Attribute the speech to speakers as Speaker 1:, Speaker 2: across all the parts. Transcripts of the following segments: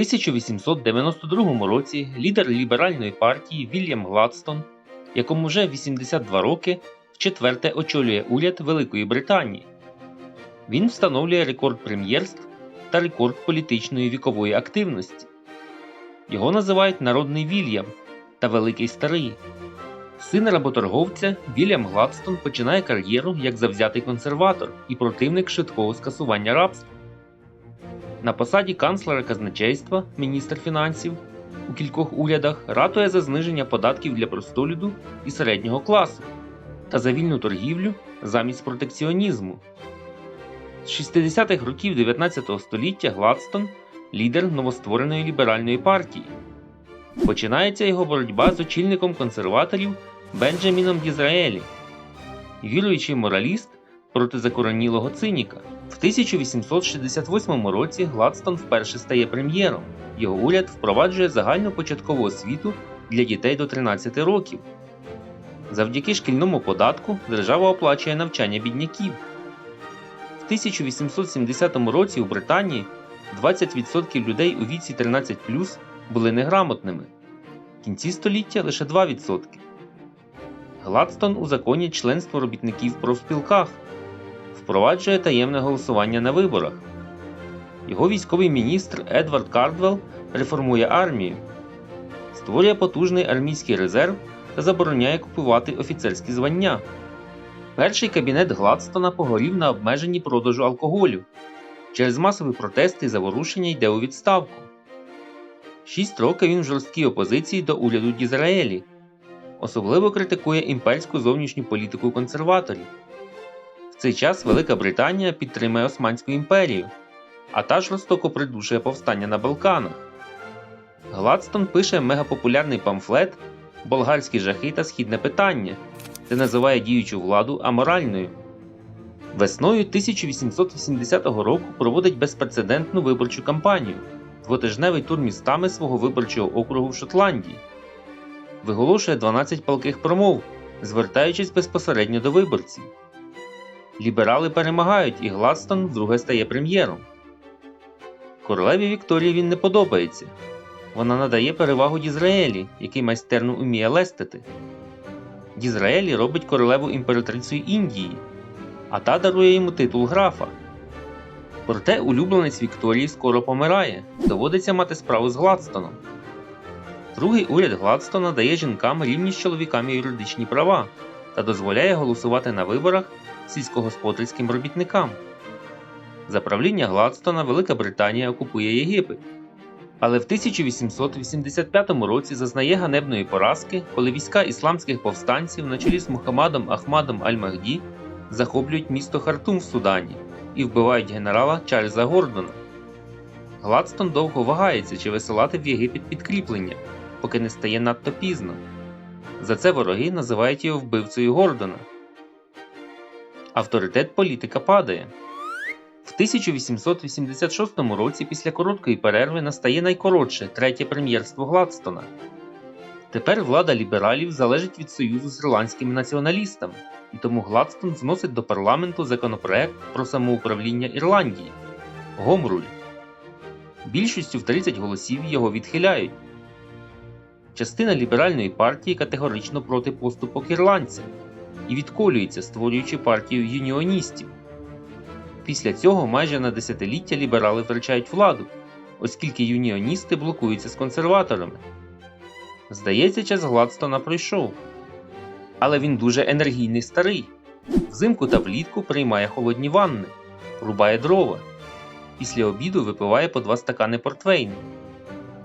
Speaker 1: 1892 році лідер ліберальної партії Вільям Гладстон, якому вже 82 роки, вчетверте очолює уряд Великої Британії. Він встановлює рекорд прем'єрств та рекорд політичної вікової активності. Його називають Народний Вільям та Великий Старий. Син работорговця Вільям Гладстон починає кар'єру як завзятий консерватор і противник швидкого скасування рабства. На посаді канцлера казначейства, міністр фінансів у кількох урядах ратує за зниження податків для простолюду і середнього класу та за вільну торгівлю замість протекціонізму. З 60-х років 19 століття Гладстон лідер новоствореної ліберальної партії. Починається його боротьба з очільником консерваторів Бенджаміном Дізраелі, віруючий мораліст проти закоронілого циніка. В 1868 році Гладстон вперше стає прем'єром. Його уряд впроваджує загальну початкову освіту для дітей до 13 років. Завдяки шкільному податку держава оплачує навчання бідняків. В 1870 році у Британії 20% людей у віці 13 були неграмотними. В кінці століття лише 2%. Гладстон узаконює членство робітників в профспілках, впроваджує таємне голосування на виборах. Його військовий міністр Едвард Кардвелл реформує армію, створює потужний армійський резерв та забороняє купувати офіцерські звання. Перший кабінет Гладстона погорів на обмеженні продажу алкоголю. Через масові протести і заворушення йде у відставку. Шість років він в жорсткій опозиції до уряду Дізраелі. Особливо критикує імперську зовнішню політику консерваторів. Цей час Велика Британія підтримує Османську імперію, а та жорстоко придушує повстання на Балканах. Гладстон пише мегапопулярний памфлет Болгарські жахи та східне питання, де називає діючу владу аморальною. Весною 1880 року проводить безпрецедентну виборчу кампанію, двотижневий тур містами свого виборчого округу в Шотландії, виголошує 12 палких промов, звертаючись безпосередньо до виборців. Ліберали перемагають, і Гладстон вдруге стає прем'єром. Королеві Вікторії він не подобається. Вона надає перевагу Дізраелі, який майстерно уміє лестити. Дізраелі робить королеву імператрицею Індії, а та дарує йому титул графа. Проте улюбленець Вікторії скоро помирає, доводиться мати справу з Гладстоном. Другий уряд Гладстона дає жінкам рівні з чоловіками юридичні права та дозволяє голосувати на виборах сільськогосподарським робітникам. За правління Гладстона Велика Британія окупує Єгипет. Але в 1885 році зазнає ганебної поразки, коли війська ісламських повстанців на чолі з Мухаммадом Ахмадом Аль-Махді захоплюють місто Хартум в Судані і вбивають генерала Чарльза Гордона. Гладстон довго вагається, чи висилати в Єгипет підкріплення, поки не стає надто пізно. За це вороги називають його вбивцею Гордона. Авторитет політика падає. В 1886 році після короткої перерви настає найкоротше третє прем'єрство Гладстона. Тепер влада лібералів залежить від союзу з ірландськими націоналістами, і тому Гладстон вносить до парламенту законопроект про самоуправління Ірландії Гомруль. Більшістю в 30 голосів його відхиляють. Частина ліберальної партії категорично проти поступок ірландцям і відколюється, створюючи партію юніоністів. Після цього майже на десятиліття ліберали втрачають владу, оскільки юніоністи блокуються з консерваторами. Здається, час Гладстона пройшов. Але він дуже енергійний старий. Взимку та влітку приймає холодні ванни, рубає дрова. Після обіду випиває по два стакани портвейну.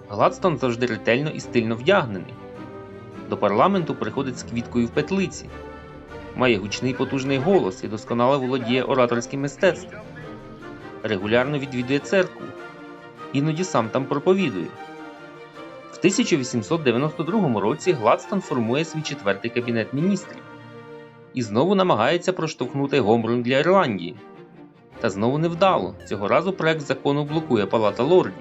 Speaker 1: Гладстон завжди ретельно і стильно вдягнений. До парламенту приходить з квіткою в петлиці. Має гучний потужний голос і досконало володіє ораторським мистецтвом. Регулярно відвідує церкву. Іноді сам там проповідує. В 1892 році Гладстон формує свій четвертий кабінет міністрів і знову намагається проштовхнути Гомрун для Ірландії. Та знову невдало. Цього разу проект закону блокує Палата лордів.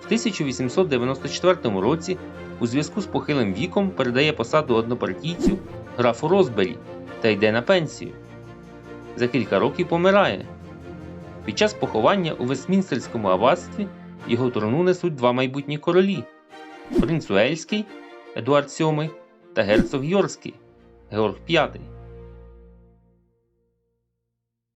Speaker 1: В 1894 році у зв'язку з похилим віком передає посаду однопартійцю графу Розбері та йде на пенсію. За кілька років помирає. Під час поховання у Вестмінстерському аббатстві його трону несуть два майбутні королі принц Уельський Едуард VII та герцог Йорський Георг V.